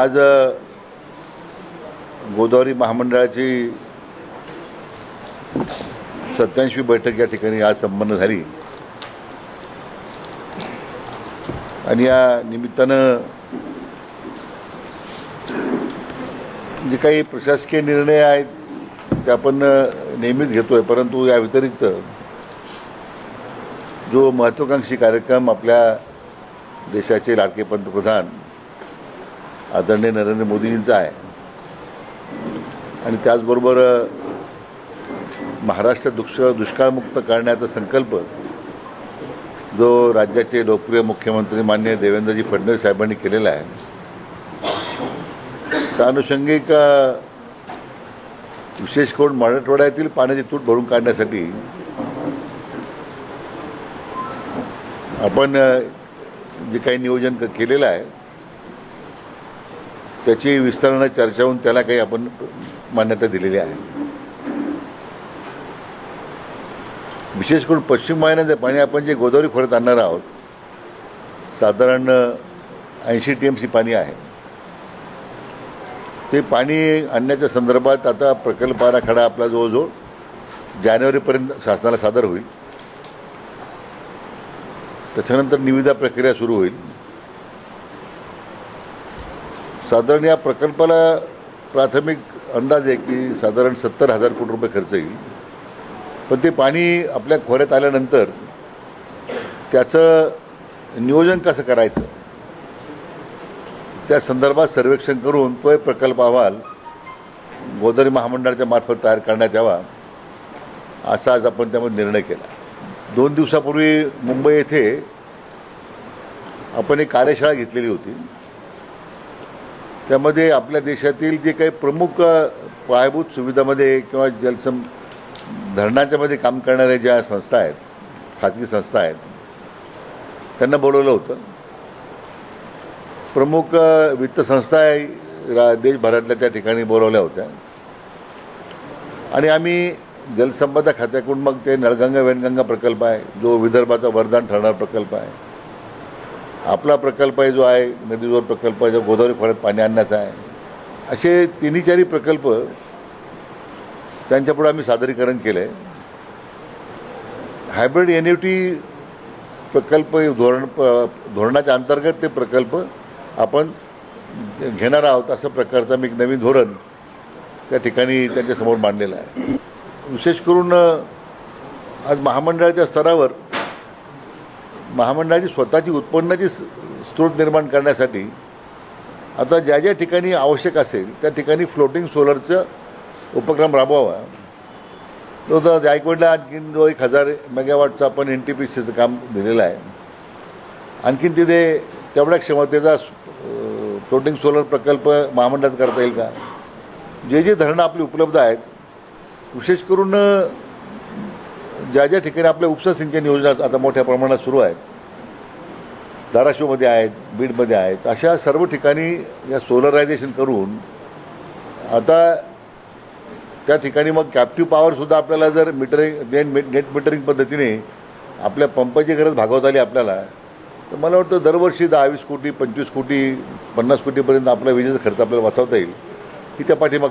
आज गोदावरी महामंडळाची सत्याऐंशी बैठक या ठिकाणी आज संपन्न झाली. आणि या निमित्तानं जे काही प्रशासकीय निर्णय आहेत ते आपण नेहमीच घेतोय. परंतु या व्यतिरिक्त जो महत्त्वाकांक्षी कार्यक्रम आपल्या देशाचे लाडके पंतप्रधान आदरणीय नरेंद्र मोदींचा आहे. आणि त्याचबरोबर महाराष्ट्र दुष्काळ दुष्काळमुक्त करण्याचा संकल्प जो राज्याचे लोकप्रिय मुख्यमंत्री मान्य देवेंद्रजी फडणवीस साहेबांनी केलेला आहे. त्या अनुषंगिक विशेष करून मराठवाड्यातील पाण्याची तूट भरून काढण्यासाठी आपण जे काही नियोजन केलेलं आहे त्याची विस्तारानं चर्चा होऊन त्याला काही आपण मान्यता दिलेली आहे. विशेष करून पश्चिम वाहिन्याचं पाणी आपण जे गोदावरी खोऱ्यात आणणार आहोत साधारण ऐंशी टी एम सी पाणी आहे. ते पाणी आणण्याच्या संदर्भात आता प्रकल्प आराखडा आपला जवळजवळ जानेवारीपर्यंत शासनाला सादर होईल. त्याच्यानंतर निविदा प्रक्रिया सुरू होईल. साधारण या प्रकल्पाला प्राथमिक अंदाज आहे की साधारण सत्तर हजार कोटी रुपये खर्च येईल. पण ते पाणी आपल्या खोऱ्यात आल्यानंतर त्याचं नियोजन कसं करायचं? त्या संदर्भात सर्वेक्षण करून तो एक प्रकल्प अहवाल गोदावरी महामंडळाच्या मार्फत तयार करण्यात यावा असा आज आपण त्यामध्ये निर्णय केला. दोन दिवसापूर्वी मुंबई येथे आपण एक कार्यशाळा घेतलेली होती. त्यामध्ये आपल्या देशातील जे काही प्रमुख पायाभूत सुविधामध्ये किंवा जलसं धरणाच्यामध्ये काम करणाऱ्या ज्या संस्था आहेत खाजगी संस्था आहेत त्यांना बोलवलं होतं. प्रमुख वित्त संस्था आहे रा देशभरातल्या त्या ठिकाणी बोलवल्या होत्या. आणि आम्ही जलसंपदा खात्याकडून मग ते नळगंगा वेनगंगा प्रकल्प आहे जो विदर्भाचा वरदान ठरणारा प्रकल्प आहे. आपला प्रकल्प आहे जो आहे नदीजोर प्रकल्प आहे जो गोदावरी खोऱ्यात पाणी आणण्याचा आहे. असे तिन्ही चारी प्रकल्प त्यांच्यापुढे आम्ही सादरीकरण केलं आहे हायब्रिड एन टी प्रकल्प धोरण प- धोरणाच्या अंतर्गत ते प्रकल्प आपण घेणार आहोत असं प्रकारचं आम्ही एक नवीन धोरण त्या ठिकाणी त्यांच्यासमोर मांडलेलं आहे. विशेष करून आज महामंडळाच्या स्तरावर महामंडळाची स्वतःची उत्पन्नाची स- स्रोत निर्माण करण्यासाठी आता ज्या ज्या ठिकाणी आवश्यक असेल त्या ठिकाणी फ्लोटिंग सोलरचं उपक्रम राबवावा. तो तर जायकवाडला आणखीन जो एक हजार मेगावॉटचं आपण एन टी पी सीचं काम दिलेलं आहे. आणखीन तिथे तेवढ्या क्षमतेचा फ्लोटिंग सोलर प्रकल्प महामंडळात करता येईल का? जे जे धरणं आपली उपलब्ध आहेत विशेष करून ज्या ज्या ठिकाणी आपल्या उपसा सिंचन योजना आता मोठ्या प्रमाणात सुरू आहेत धाराशिवमध्ये आहेत बीडमध्ये आहेत अशा सर्व ठिकाणी या सोलरायझेशन करून आता त्या ठिकाणी मग कॅप्टिव्ह पॉवरसुद्धा आपल्याला जर मीटरिंग नेट नेट मिटरिंग पद्धतीने आपल्या पंपाची गरज भागवता आली आपल्याला तर मला वाटतं दरवर्षी दहा वीस कोटी पंचवीस कोटी पन्नास कोटीपर्यंत आपला विजेचा खर्च आपल्याला वाचवता येईल. ही त्या पाठीमाग